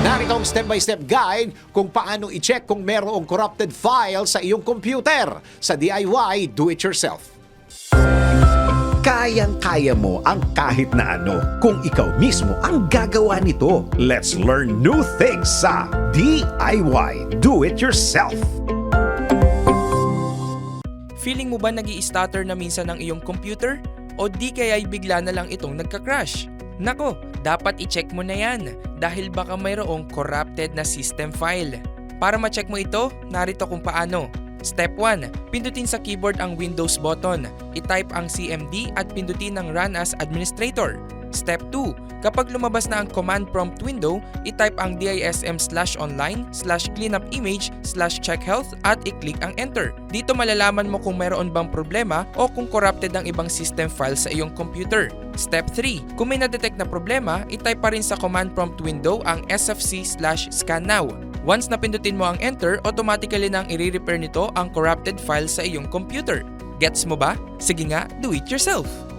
Narito ang step-by-step guide kung paano i-check kung merong corrupted file sa iyong computer sa DIY Do-It-Yourself. Kayang-kaya mo ang kahit na ano kung ikaw mismo ang gagawa nito. Let's learn new things sa DIY Do-It-Yourself. Feeling mo ba nag stutter na minsan ng iyong computer? O di kaya'y bigla na lang itong nagka-crash? Nako, dapat i-check mo na yan dahil baka mayroong corrupted na system file. Para ma-check mo ito, narito kung paano. Step 1. Pindutin sa keyboard ang Windows button. I-type ang CMD at pindutin ang Run as Administrator. Step 2. Kapag lumabas na ang command prompt window, i-type ang dism slash online slash cleanup image slash check health at i-click ang enter. Dito malalaman mo kung mayroon bang problema o kung corrupted ang ibang system file sa iyong computer. Step 3. Kung may na-detect na problema, i-type pa rin sa command prompt window ang sfc slash scan now. Once napindutin mo ang enter, automatically nang i-repair nito ang corrupted file sa iyong computer. Gets mo ba? Sige nga, do it yourself!